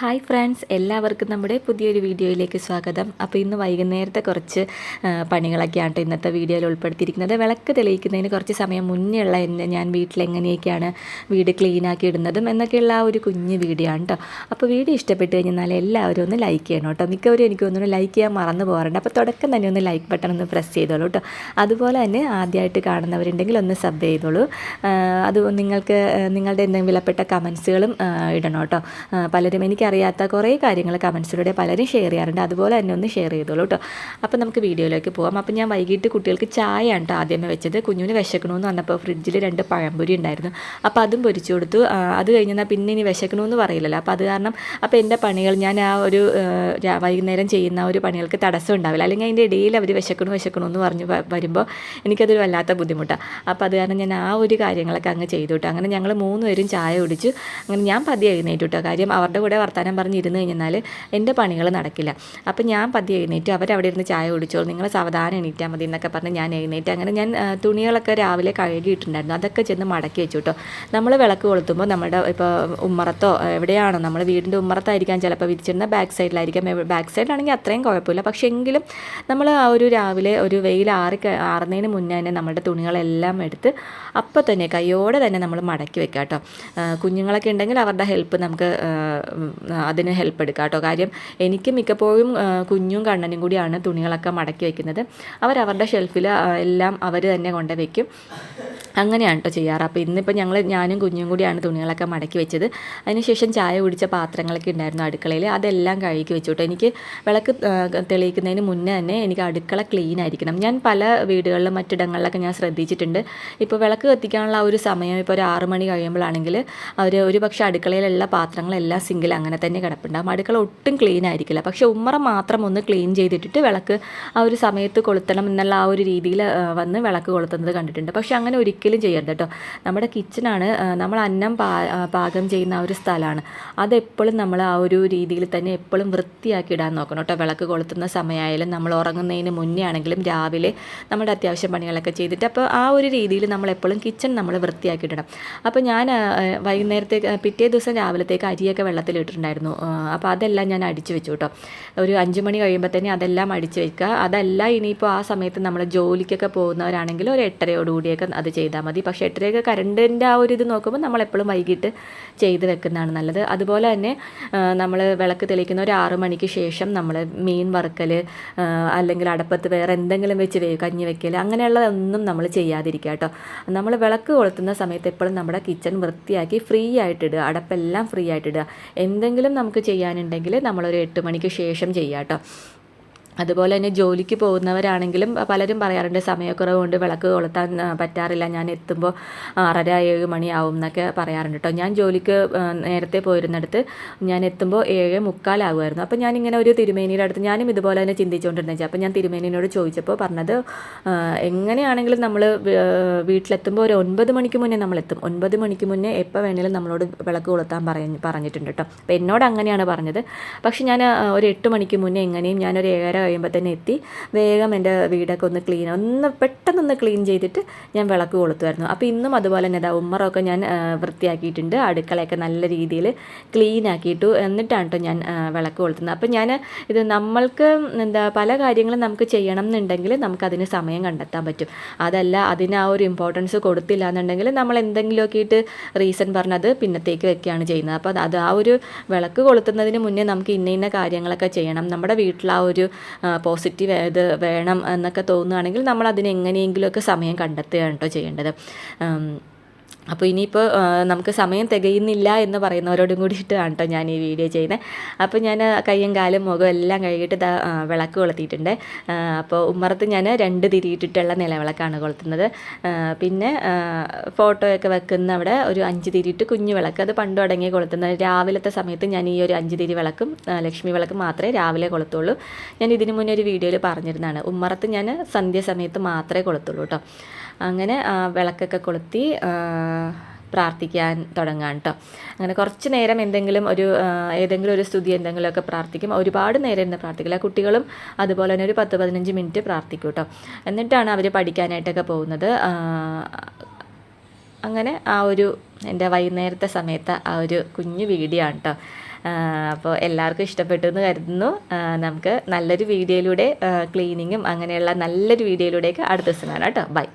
Hi friends എല്ലാവർക്കും നമ്മുടെ പുതിയൊരു വീഡിയോയിലേക്ക് സ്വാഗതം. അപ്പോൾ ഇന്ന് വൈകുന്നേരത്തെ കുറച്ച് പണികളൊക്കെയാണ് കേട്ടോ ഇന്നത്തെ വീഡിയോയിൽ ഉൾപ്പെടുത്തിയിരിക്കുന്നത്. വിളക്ക് തെളിയിക്കുന്നതിന് കുറച്ച് സമയം മുന്നേ ഉള്ള എന്നെ ഞാൻ വീട്ടിൽ എങ്ങനെയൊക്കെയാണ് വീട് ക്ലീനാക്കി ഇടുന്നതും എന്നൊക്കെയുള്ള ആ ഒരു കുഞ്ഞ് വീഡിയോ ആണ് കേട്ടോ. അപ്പോൾ വീഡിയോ ഇഷ്ടപ്പെട്ട് കഴിഞ്ഞാൽ എല്ലാവരും ഒന്ന് ലൈക്ക് ചെയ്യണം കേട്ടോ. മിക്കവരും എനിക്ക് ഒന്നും ലൈക്ക് ചെയ്യാൻ മറന്നു പോകാറുണ്ട്. അപ്പോൾ തുടക്കം തന്നെ ഒന്ന് ലൈക്ക് ബട്ടൺ ഒന്ന് പ്രസ് ചെയ്തോളൂ കേട്ടോ. അതുപോലെ തന്നെ ആദ്യമായിട്ട് കാണുന്നവരുണ്ടെങ്കിൽ ഒന്ന് സബ് ചെയ്തോളൂ. അത് നിങ്ങൾക്ക് നിങ്ങളുടെ എന്തെങ്കിലും വിലപ്പെട്ട കമൻസുകളും ഇടണം കേട്ടോ. പലരും പലരും എനിക്കറിയാത്ത കുറേ കാര്യങ്ങൾ കമൻസിലൂടെ പലരും ഷെയർ ചെയ്യാറുണ്ട്. അതുപോലെ തന്നെ ഒന്ന് ഷെയർ ചെയ്തോളൂ കേട്ടോ അപ്പോൾ നമുക്ക് വീഡിയോയിലേക്ക് പോകാം അപ്പോൾ ഞാൻ വൈകിട്ട് കുട്ടികൾക്ക് ചായയാണ് കേട്ടോ ആദ്യമേ വെച്ചത്. കുഞ്ഞിന് വിശക്കണമെന്ന് പറഞ്ഞപ്പോൾ ഫ്രിഡ്ജിൽ രണ്ട് പഴംപൊരി ഉണ്ടായിരുന്നു. അപ്പോൾ അതും പൊരിച്ചു കൊടുത്തു. അത് കഴിഞ്ഞാൽ പിന്നെ ഇനി വിശക്കണമെന്ന് പറയില്ലല്ലോ. അപ്പോൾ അത് കാരണം അപ്പോൾ എന്റെ പണികൾ ഞാൻ ആ ഒരു വൈകുന്നേരം ചെയ്യുന്ന ഒരു പണികൾക്ക് തടസ്സം ഉണ്ടാവില്ല. അല്ലെങ്കിൽ അതിന്റെ ഇടയിൽ അവർ വിശക്കണു വിശക്കണു എന്ന് പറഞ്ഞ് വരുമ്പോൾ എനിക്കതൊരു വല്ലാത്ത ബുദ്ധിമുട്ടാണ് അപ്പോൾ അത് കാരണം ഞാൻ ആ ഒരു കാര്യങ്ങളൊക്കെ അങ്ങ് ചെയ്തു കേട്ടോ അങ്ങനെ ഞങ്ങൾ മൂന്ന് പേരും ചായ കുടിച്ചു. അങ്ങനെ ഞാൻ പതി എഴുന്നേറ്റ് കേട്ടോ കാര്യം അവരുടെ കൂടെ വർത്താനം പറഞ്ഞ് ഇരുന്ന് കഴിഞ്ഞാൽ എന്റെ പണികൾ നടക്കില്ല. അപ്പം ഞാൻ പതി എഴുന്നേറ്റ്. അവരവിടെ ഇരുന്ന് ചായ കുടിച്ചോളൂ. നിങ്ങൾ സാവധാനം എണീറ്റാൽ മതി എന്നൊക്കെ പറഞ്ഞ് ഞാൻ എഴുന്നേറ്റ്. അങ്ങനെ ഞാൻ തുണികളൊക്കെ രാവിലെ കഴുകിയിട്ടുണ്ടായിരുന്നു. അതൊക്കെ ചെന്ന് മടക്കി വെച്ചു കേട്ടോ. നമ്മൾ വിളക്ക് കൊളുത്തുമ്പോൾ നമ്മുടെ ഇപ്പോൾ ഉമ്മറത്തോ എവിടെയാണോ നമ്മൾ വീടിന്റെ ഉമ്മറത്തായിരിക്കാം ചിലപ്പോൾ വിരിച്ചിരുന്ന ബാക്ക് സൈഡിലായിരിക്കാം. ബാക്ക് സൈഡിലാണെങ്കിൽ അത്രയും കുഴപ്പമില്ല. പക്ഷേ എങ്കിലും നമ്മൾ ആ ഒരു രാവിലെ ഒരു വെയിൽ ആറി ആറുന്നതിന് മുന്നേ തന്നെ നമ്മുടെ തുണികളെല്ലാം എടുത്ത് അപ്പോൾ തന്നെ കയ്യോടെ തന്നെ നമ്മൾ മടക്കി വെക്കാം കേട്ടോ. കുഞ്ഞുങ്ങളൊക്കെ ഉണ്ടെങ്കിൽ അവരുടെ ഹെൽപ്പ് നമുക്ക് അതിന് ഹെൽപ്പ് എടുക്കാം കേട്ടോ. കാര്യം എനിക്ക് മിക്കപ്പോഴും കുഞ്ഞും കണ്ണനും കൂടിയാണ് തുണികളൊക്കെ മടക്കി വെക്കുന്നത്. അവരവരുടെ ഷെൽഫിൽ എല്ലാം അവർ തന്നെ കൊണ്ട് വെക്കും. അങ്ങനെയാണ് കേട്ടോ ചെയ്യാറ്. അപ്പോൾ ഇന്നിപ്പോൾ ഞങ്ങൾ ഞാനും കുഞ്ഞും കൂടിയാണ് തുണികളൊക്കെ മടക്കി വെച്ചത്. അതിനുശേഷം ചായ കുടിച്ച പാത്രങ്ങളൊക്കെ ഉണ്ടായിരുന്നു അടുക്കളയിൽ അതെല്ലാം കഴുകി വെച്ചു കേട്ടോ എനിക്ക് വിളക്ക് തെളിയിക്കുന്നതിന് മുന്നേ തന്നെ എനിക്ക് അടുക്കള ക്ലീൻ ആയിരിക്കണം. ഞാൻ പല വീടുകളിലും മറ്റിടങ്ങളിലൊക്കെ ഞാൻ ശ്രദ്ധിച്ചിട്ടുണ്ട്. ഇപ്പോൾ വിളക്ക് കത്തിക്കാനുള്ള ആ ഒരു സമയം ഇപ്പോൾ ഒരു ആറ് മണി കഴിയുമ്പോഴാണെങ്കിൽ അവർ ഒരു പക്ഷേ അടുക്കളയിലുള്ള പാത്രങ്ങളെല്ലാം സിങ്കിൽ അങ്ങനെ തന്നെ കിടപ്പുണ്ടാകും അടുക്കള ഒട്ടും ക്ലീൻ ആയിരിക്കില്ല. പക്ഷേ ഉമ്മറ മാത്രം ഒന്ന് ക്ലീൻ ചെയ്തിട്ടിട്ട് വിളക്ക് ആ ഒരു സമയത്ത് കൊളുത്തണം എന്നുള്ള ആ ഒരു രീതിയിൽ വന്ന് വിളക്ക് കൊളുത്തുന്നത് കണ്ടിട്ടുണ്ട്. പക്ഷേ അങ്ങനെ ഒരിക്കലും ചെയ്യരുത് കേട്ടോ നമ്മുടെ കിച്ചണാണ് നമ്മൾ അന്നം പാകം ചെയ്യുന്ന ആ ഒരു സ്ഥലമാണ്. അതെപ്പോഴും നമ്മൾ ആ ഒരു രീതിയിൽ തന്നെ എപ്പോഴും വൃത്തിയാക്കി ഇടാൻ നോക്കണം കേട്ടോ വിളക്ക് കൊളുത്തുന്ന സമയമായാലും നമ്മൾ ഉറങ്ങുന്നതിന് മുന്നേ ആണെങ്കിലും രാവിലെ നമ്മുടെ അത്യാവശ്യം പണികളൊക്കെ ചെയ്തിട്ട് അപ്പോൾ ആ ഒരു രീതിയിൽ നമ്മൾ എപ്പോഴും കിച്ചൺ നമ്മൾ വൃത്തിയാക്കി ഇടണം. അപ്പോൾ ഞാൻ വൈകുന്നേരത്തെ പിറ്റേ ദിവസം രാവിലത്തേക്ക് അരിയൊക്കെ വെള്ളത്തിലിട്ടിട്ടുണ്ടായിരുന്നു അപ്പോൾ അതെല്ലാം ഞാൻ അടിച്ചു വെച്ചു കേട്ടോ ഒരു അഞ്ച് മണി കഴിയുമ്പോൾ തന്നെ അതെല്ലാം അടിച്ചു വെക്കുക. അതല്ല ഇനിയിപ്പോൾ ആ സമയത്ത് നമ്മൾ ജോലിക്കൊക്കെ പോകുന്നവരാണെങ്കിൽ ഒരു എട്ടരയോടുകൂടിയൊക്കെ അത് ചെയ്താൽ മതി. പക്ഷേ എട്ടരയൊക്കെ കറണ്ടിന്റെ ആ ഒരു ഇത് നോക്കുമ്പോൾ നമ്മൾ എപ്പോഴും വൈകിട്ട് ചെയ്ത് വെക്കുന്നതാണ് നല്ലത്. അതുപോലെ തന്നെ നമ്മൾ വിളക്ക് തെളിയിക്കുന്ന ഒരു ആറു മണിക്ക് ശേഷം നമ്മൾ മീൻ വറുക്കൽ അല്ലെങ്കിൽ അടപ്പത്ത് വേറെ എന്തെങ്കിലും വെച്ച് കഞ്ഞി വെക്കൽ അങ്ങനെയുള്ളതൊന്നും നമ്മൾ ചെയ്യാതിരിക്കുക കേട്ടോ. നമ്മൾ വിളക്ക് കൊളുത്തുന്ന സമയത്ത് എപ്പോഴും നമ്മുടെ കിച്ചൺ വൃത്തിയാക്കി ഫ്രീ ആയിട്ടിടുക അടപ്പെല്ലാം ഫ്രീ ആയിട്ടിടുക എന്തെങ്കിലും നമുക്ക് ചെയ്യാനുണ്ടെങ്കിൽ നമ്മളൊരു എട്ട് മണിക്ക് ശേഷം ചെയ്യാം കേട്ടോ. അതുപോലെ തന്നെ ജോലിക്ക് പോകുന്നവരാണെങ്കിലും പലരും പറയാറുണ്ട് സമയക്കുറവ് കൊണ്ട് വിളക്ക് കൊളുത്താൻ പറ്റാറില്ല ഞാൻ എത്തുമ്പോൾ ആറര ഏഴ് മണിയാവും എന്നൊക്കെ പറയാറുണ്ട് കേട്ടോ ഞാൻ ജോലിക്ക് നേരത്തെ പോയിരുന്നിടത്ത് ഞാൻ എത്തുമ്പോൾ ഏഴ് മുക്കാലാകുമായിരുന്നു അപ്പോൾ ഞാനിങ്ങനെ ഒരു തിരുമേനിയുടെ അടുത്ത് ഞാനും ഇതുപോലെ തന്നെ ചിന്തിച്ചുകൊണ്ടിരുന്നത് അപ്പോൾ ഞാൻ തിരുമേനിയോട് ചോദിച്ചപ്പോൾ പറഞ്ഞത് എങ്ങനെയാണെങ്കിലും നമ്മൾ വീട്ടിലെത്തുമ്പോൾ ഒരു ഒൻപത് മണിക്ക് മുന്നേ നമ്മളെത്തും. ഒൻപത് മണിക്ക് മുന്നേ എപ്പോൾ വേണേലും നമ്മളോട് വിളക്ക് കൊളുത്താൻ പറഞ്ഞ് പറഞ്ഞിട്ടുണ്ട് കേട്ടോ അപ്പോൾ എന്നോട് അങ്ങനെയാണ് പറഞ്ഞത്. പക്ഷേ ഞാൻ ഒരു എട്ട് മണിക്ക് മുന്നേ എങ്ങനെയും ഞാനൊരു ഏഴര കഴിയുമ്പോൾ തന്നെ എത്തി. വേഗം എന്റെ വീടൊക്കെ ഒന്ന് ക്ലീൻ ഒന്ന് പെട്ടെന്നൊന്ന് ക്ലീൻ ചെയ്തിട്ട് ഞാൻ വിളക്ക് കൊളുത്തുമായിരുന്നു അപ്പോൾ ഇന്നും അതുപോലെ തന്നെ ഇതാ ഉമ്മറൊക്കെ ഞാൻ വൃത്തിയാക്കിയിട്ടുണ്ട്. അടുക്കളയൊക്കെ നല്ല രീതിയിൽ ക്ലീൻ ആക്കിയിട്ടു എന്നിട്ടാണ് കേട്ടോ ഞാൻ വിളക്ക് കൊളുത്തുന്നത്. അപ്പോൾ ഞാൻ ഇത് നമ്മൾക്ക് എന്താ പല കാര്യങ്ങളും നമുക്ക് ചെയ്യണം എന്നുണ്ടെങ്കിൽ നമുക്കതിന് സമയം കണ്ടെത്താൻ പറ്റും. അതല്ല അതിന് ആ ഒരു ഇമ്പോർട്ടൻസ് കൊടുത്തില്ല എന്നുണ്ടെങ്കിൽ നമ്മൾ എന്തെങ്കിലുമൊക്കെ ഇട്ട് റീസൺ പറഞ്ഞത് പിന്നത്തേക്ക് വെക്കുകയാണ് ചെയ്യുന്നത്. അപ്പോൾ അത് ആ ഒരു വിളക്ക് കൊളുത്തുന്നതിന് മുന്നേ നമുക്ക് ഇന്ന ഇന്ന കാര്യങ്ങളൊക്കെ ചെയ്യണം. നമ്മുടെ വീട്ടിൽ ആ ഒരു പോസിറ്റീവ് ഇത് വേണം എന്നൊക്കെ തോന്നുകയാണെങ്കിൽ നമ്മൾ അതിന് എങ്ങനെയെങ്കിലുമൊക്കെ സമയം കണ്ടെത്തുകയാണ് കേട്ടോ ചെയ്യേണ്ടത്. അപ്പോൾ ഇനിയിപ്പോൾ നമുക്ക് സമയം തികയുന്നില്ല എന്ന് പറയുന്നവരോടും കൂടിയിട്ടാണ് കേട്ടോ ഞാൻ ഈ വീഡിയോ ചെയ്യുന്നത്. അപ്പോൾ ഞാൻ കയ്യും കാലും മുഖം എല്ലാം കഴുകിയിട്ട് വിളക്ക് കൊളുത്തിയിട്ടുണ്ട്. അപ്പോൾ ഉമ്മറത്ത് ഞാൻ രണ്ട് തിരിയിട്ടിട്ടുള്ള നിലവിളക്കാണ് കൊളുത്തുന്നത്. പിന്നെ ഫോട്ടോയൊക്കെ വെക്കുന്ന അവിടെ ഒരു അഞ്ച് തിരിയിട്ട് കുഞ്ഞു വിളക്ക്. അത് പണ്ട് തുടങ്ങി കൊളുത്തുന്നത് രാവിലത്തെ സമയത്ത് ഞാൻ ഈ ഒരു അഞ്ച് തിരി വിളക്കും ലക്ഷ്മി വിളക്കും മാത്രമേ രാവിലെ കൊളുത്തുള്ളൂ. ഞാൻ ഇതിനു മുന്നേ ഒരു വീഡിയോയിൽ പറഞ്ഞിരുന്നതാണ് ഉമ്മറത്ത് ഞാൻ സന്ധ്യ സമയത്ത് മാത്രമേ കൊളുത്തുള്ളൂ കേട്ടോ. അങ്ങനെ വിളക്കൊക്കെ കൊളുത്തി പ്രാർത്ഥിക്കാൻ തുടങ്ങാൻ കേട്ടോ അങ്ങനെ കുറച്ച് നേരം എന്തെങ്കിലും ഒരു ഏതെങ്കിലും ഒരു സ്തുതി എന്തെങ്കിലുമൊക്കെ പ്രാർത്ഥിക്കും. ഒരുപാട് നേരം ഇരുന്ന് പ്രാർത്ഥിക്കില്ല. കുട്ടികളും അതുപോലെ തന്നെ ഒരു പത്ത് പതിനഞ്ച് മിനിറ്റ് പ്രാർത്ഥിക്കും കേട്ടോ എന്നിട്ടാണ് അവർ പഠിക്കാനായിട്ടൊക്കെ പോകുന്നത്. അങ്ങനെ ആ ഒരു എന്റെ വൈകുന്നേരത്തെ സമയത്ത് ആ ഒരു കുഞ്ഞു വീഡിയോ ആണ് കേട്ടോ അപ്പോൾ എല്ലാവർക്കും ഇഷ്ടപ്പെട്ടു എന്ന് കരുതുന്നു. നമുക്ക് നല്ലൊരു വീഡിയോയിലൂടെ ക്ലീനിങ്ങും അങ്ങനെയുള്ള നല്ലൊരു വീഡിയോയിലൂടെയൊക്കെ അടുത്ത ദിവസം കാണാം കേട്ടോ ബൈ